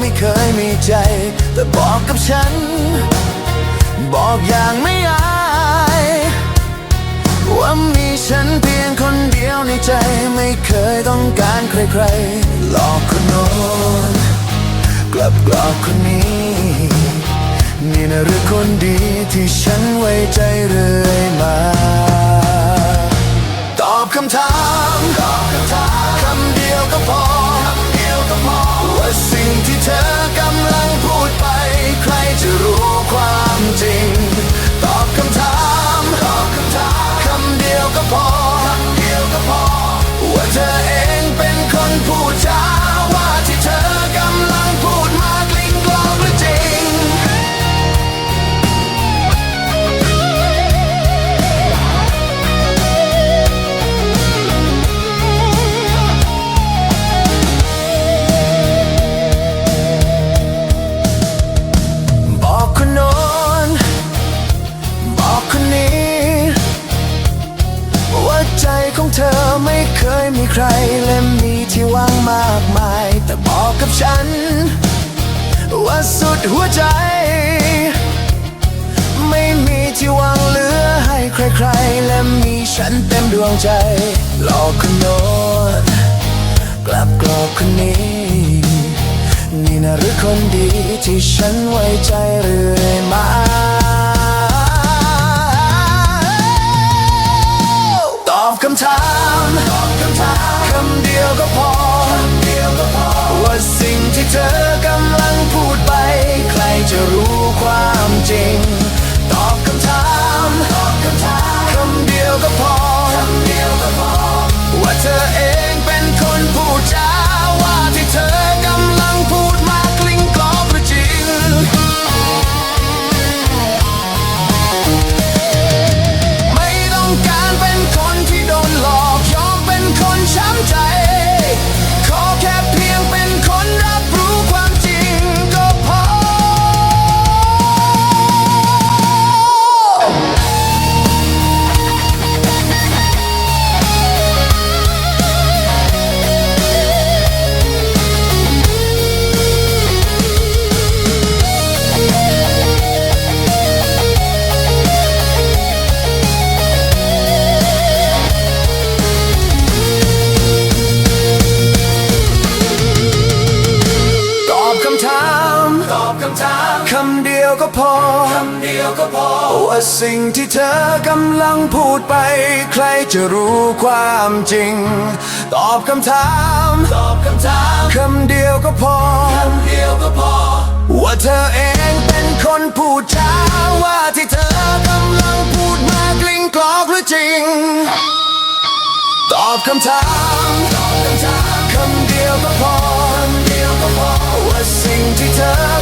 ไม่เคยมีใจ แต่บอกกับฉัน บอกอย่างไม่อายว่ามีฉันเพียงคนเดียวในใจ ไม่เคยต้องการใครๆ หลอกคนโน้นกลับกลอกคนนี้ นี่นะหรือคนดีที่ฉันไว้ใจเรื่อยมา ตอบคำถาม กับฉัน ว่าสุดหัวใจ ไม่มีที่ว่างเหลือให้ใครๆ และมีฉันเต็มดวงใจ หลอกคนโน้นกลับกลอกคนนี้ นี่นะหรือคนดีที่ฉันไว้ใจเรื่อยมาตอบคำถามตอบคำถามคำเดียวก็ เธอกำลังพูดไป ใครจะรู้ ยวก็พอคำเดียวก็พอ ว่าสิ่งที่เธอกำลังพูดไป ใครจะรู้ความจริง ตอบคำถามตอบคำถามคำเดียวก็พอคำเดียวก็พอ ว่าเธอเองเป็นคนพูดจาว่าที่เธอกำลังพูดมากลิ้งกลอกหรือจริง ตอบคำถามตอบคำถามคำเดียวก็พอคำเดียวก็พอว่าสิ่งที่เธอ